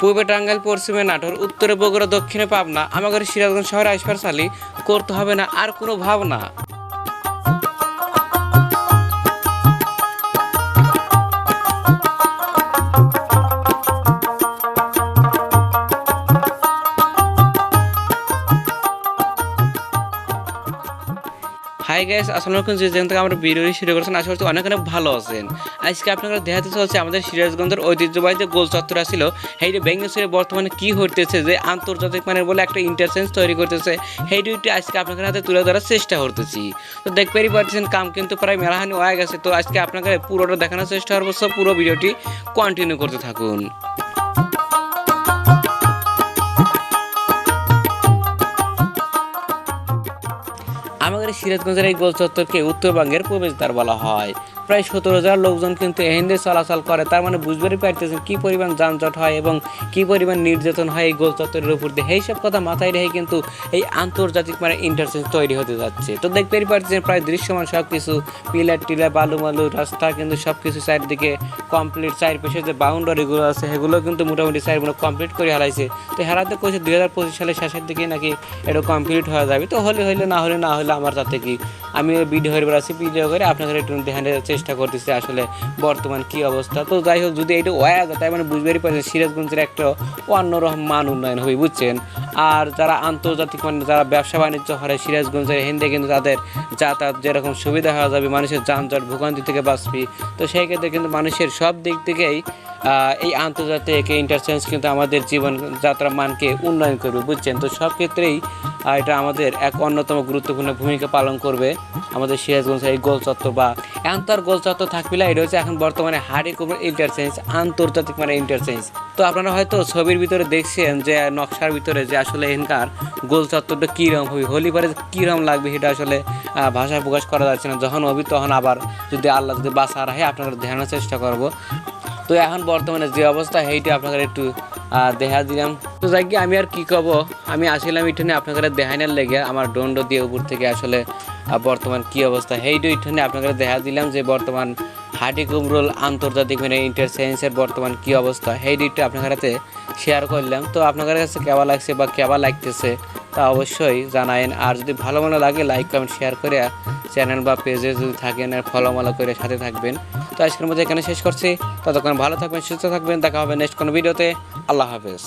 পূর্বে টাঙ্গাইল, পশ্চিমে নাটোর, উত্তরে বগুড়া, দক্ষিণে পাবনা আমাদের সিরাজগঞ্জ শহরে আসবার সালি করতে হবে না, আর কোনো ভাবনা? হাই যে যেখান থেকে আমরা ভিডিওটি শুরু করেছেন, আশা করছি অনেক অনেক ভালো আছেন। আজকে আপনারা দেখাতে চলছে আমাদের সিরাজগঞ্জের ঐতিহ্যবাহী যে গোল চত্বর ছিল সেইটি বেঙ্গেশ্বরে বর্তমানে কি হইতেছে যে আন্তর্জাতিক মানের বলে একটা ইন্টারচেঞ্জ তৈরি করতেছে, সেই আজকে আপনাদের হাতে তুলে ধরার চেষ্টা করতেছি। তো দেখতেই পাচ্ছেন, কাম কিন্তু প্রায় মেলাহানি হয়ে গেছে, তো আজকে আপনাকে পুরোটা দেখানোর চেষ্টা করব সব পুরো ভিডিওটি কন্টিনিউ করতে থাকুন। সিরাজগঞ্জের এই গোল চত্বরকে উত্তরবঙ্গের প্রবেশদ্বার বলা হয়। প্রায় সতেরো হাজার লোকজন কিন্তু এহেন্দে চলাচল করে। তার মানে বুঝবারই পারতেছেন কি পরিমাণ যানজট হয় এবং কি পরিমাণ নির্যাতন হয় এই গোল চত্বরের উপর দিয়ে। এই সব কথা মাথায় রেখে কিন্তু এই আন্তর্জাতিক মানে ইন্টারচেঞ্জ তৈরি হতে যাচ্ছে। তো দেখতেই পারছেন প্রায় দৃশ্যমান সব কিছু পিলার টিলার বালু মালু রাস্তা কিন্তু সব কিছু চারদিকে কমপ্লিট চার পেশে যে বাউন্ডারিগুলো আছে, সেগুলো কিন্তু মোটামুটি চারগুলো কমপ্লিট করে হারাইছে। তো হারাতে কইছে দুই হাজার পঁচিশ সালের শেষের দিকে নাকি এটা কমপ্লিট হয়ে যাবে। তো হলে হইলে, না হলে না হলে আমার তাতে কি আমি ভিডিও হয়ে বেড়াচ্ছি ভিডিও করে আপনাদের একটু দেখানোর চেষ্টা করতেছি আসলে বর্তমান কি অবস্থা। তো যাই হোক, যদি এটা ওয়া যায় তাই মানে বুঝবারই পারছেন সিরাজগঞ্জের একটা অন্যরকম মান উন্নয়ন হবে, বুঝছেন? আর যারা আন্তর্জাতিক মানে যারা ব্যবসা বাণিজ্য হয় সিরাজগঞ্জের হিন্দে কিন্তু তাদের যাতায়াত যেরকম সুবিধা হওয়া যাবে, মানুষের যানজট, ভোগান্তি থেকে বাঁচবি। তো সেই ক্ষেত্রে কিন্তু মানুষের সব দিক থেকেই এই আন্তর্জাতিক ইন্টারচেঞ্জ কিন্তু আমাদের জীবনযাত্রার মানকে উন্নয়ন করবে, বুঝছেন? তো সব ক্ষেত্রেই আহ, এটা আমাদের এক অন্যতম গুরুত্বপূর্ণ ভূমিকা পালন করবে আমাদের সিরাজগঞ্জ এই গোল চত্বর বা এখন তো আর গোল চত্বর থাকবে না এটা হচ্ছে এখন বর্তমানে হাড়ি করবে ইন্টারচেঞ্জ আন্তর্জাতিক মানে ইন্টারচেঞ্জ। তো আপনারা হয়তো ছবির ভিতরে দেখছেন যে নকশার ভিতরে যে আসলে এখানকার গোল চত্বরটা কীরকম হবে হোলি পরে কীরকম লাগবে সেটা আসলে ভাষায় প্রকাশ করা যাচ্ছে না। যখন হবি তখন আবার যদি আল্লাহ যদি বাসা রাখে আপনারা ধ্যানের চেষ্টা করব। তো এখন বর্তমানে যে অবস্থা সেইটা আপনাদের একটু দেখা দিলাম। তো যাই আমি আর কি কব আমি আসলাম এখানে আপনাদের দেখাইনার লেগে, আমার দণ্ড দিয়ে উপর থেকে আসলে বর্তমান কি অবস্থা। সেইটা এখানে আপনাদের দেখা দিলাম যে বর্তমান হাটি কুমরুল আন্তর্জাতিক মানে ইন্টারসেন্সের বর্তমান কি অবস্থা। সেই দিকটা আপনাদের হাতে শেয়ার করলাম। তো আপনাদের কাছে কেমন লাগছে বা কেবা লাগতেছে, তা অবশ্যই জানায়েন আর যদি ভালো মনে লাগে লাইক কমেন্ট শেয়ার করে চ্যানেল বা পেজে যদি থাকেন, আর ফলো মলো করে সাথে থাকবেন। তো আজকের মধ্যে এখানে শেষ করছি। ততক্ষণ ভালো থাকবেন, সুস্থ থাকবেন। দেখা হবে নেক্সট কোনো ভিডিওতে আল্লাহ হাফেজ।